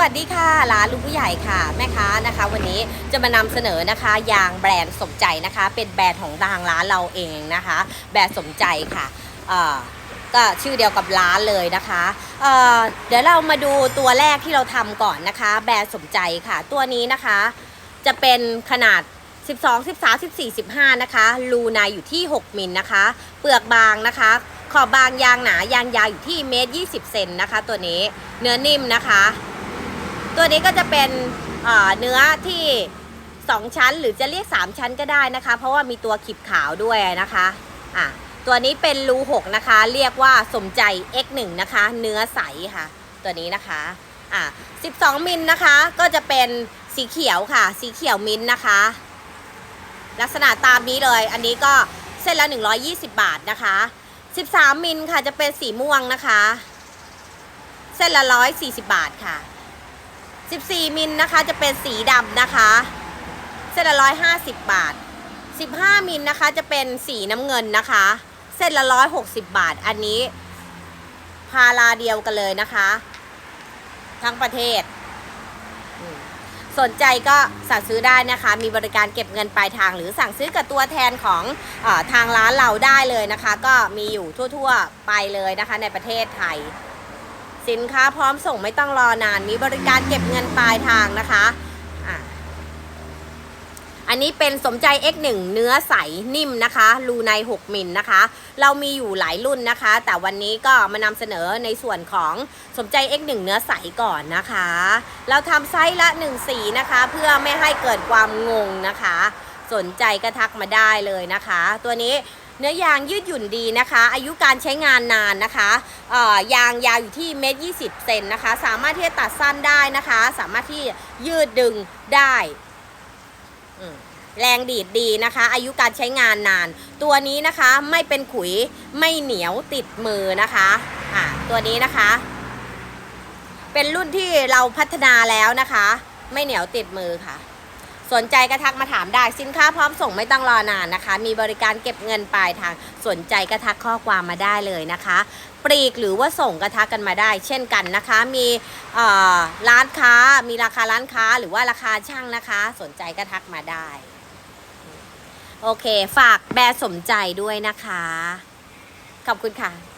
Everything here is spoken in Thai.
วัสดีค่ะร้านลุงผู้ใหญ่ค่ะแม่ค้านะคะ วันนี้จะมานำเสนอนะคะยางแบรนด์สมใจนะคะ เป็นแบรนด์ของทางร้านเราเองนะคะ แบรนด์สมใจค่ะก็ชื่อเดียวกับร้านเลยนะคะเเดี๋ยวเรามาดูตัวแรกที่เราทำก่อนนะคะ แบรนด์สมใจค่ะ ตัวนี้นะคะ จะเป็นขนาด 12 13 14 15 นะคะรูในอยู่ที่ 6 มิลนะคะ เปลือกบางนะคะขอบบางยางหนายางยาวอยู่ที่เมตร20 เซนนะคะ ตัวนี้เนื้อนิ่มนะคะ ตัวนี้ก็จะเป็นเนื้อที่ 2 ชั้นหรือจะเรียก 3 ชั้นก็ได้นะคะ เพราะว่ามีตัวขีบขาวด้วยนะคะอะตัวนี้เป็นรู6นะคะ เรียกว่าสมใจ X1 นะคะ เนื้อใสค่ะ ตัวนี้นะคะอะ12 มิลนะคะ ก็จะเป็นสีเขียวค่ะ สีเขียวมิลนะคะ ลักษณะตามนี้เลย อันนี้ก็เส้นละ 120 บาทนะคะ 13 มิลค่ะจะเป็นสีม่วงนะคะ เส้นละ 140 บาทค่ะ 14 มิลนะคะจะเป็นสีดำนะคะเส้นละ 150 บาท 15 มิลนะคะจะเป็นสีน้ำเงินนะคะ เส้นละ 160 บาท อันนี้ พาราเดียวกันเลยนะคะ ทั้งประเทศ สนใจก็สั่งซื้อได้นะคะ มีบริการเก็บเงินปลายทาง หรือสั่งซื้อกับตัวแทนของอทางร้านเราได้เลยนะคะ ก็มีอยู่ทั่ว ๆ ไปเลยนะคะในประเทศไทย สินค้าพร้อมส่งไม่ต้องรอนาน มีบริการเก็บเงินปลายทางนะคะอะอันนี้เป็นสมใจ X1 เนื้อใสนิ่มนะคะ รูใน 6 มิลนะคะ เรามีอยู่หลายรุ่นนะคะ แต่วันนี้ก็มานำเสนอในส่วนของสมใจ X1 เนื้อใสก่อนนะคะ เราทำไซส์ละ 1 สีนะคะ เพื่อไม่ให้เกิดความงงนะคะ สนใจก็ทักมาได้เลยนะคะ ตัวนี้เนื้อยางยืดหยุ่นดีนะคะ อายุการใช้งานนานนะคะเอ่อยางยาวอยู่ที่เมตรยีเซนนะคะ สามารถที่จะตัดสั้นได้นะคะ สามารถที่ยืดดึงได้แรงดีดดีนะคะ อายุการใช้งานนาน ตัวนี้นะคะไม่เป็นขุยไม่เหนียวติดมือนะคะอ่าตัวนี้นะคะ เป็นรุ่นที่เราพัฒนาแล้วนะคะ ไม่เหนียวติดมือค่ะ สนใจก็ทักมาถามได้สินค้าพร้อมส่งไม่ต้องรอนานนะคะ มีบริการเก็บเงินปลายทางสนใจก็ทักข้อความมาได้เลยนะคะ ปลีกหรือว่าส่งก็ทักกันมาได้ เช่นกันนะคะ มีร้านค้ามีราคาร้านค้าหรือว่าราคาช่างนะคะ สนใจก็ทักมาได้ โอเค ฝากแบร์สมใจด้วยนะคะ ขอบคุณค่ะ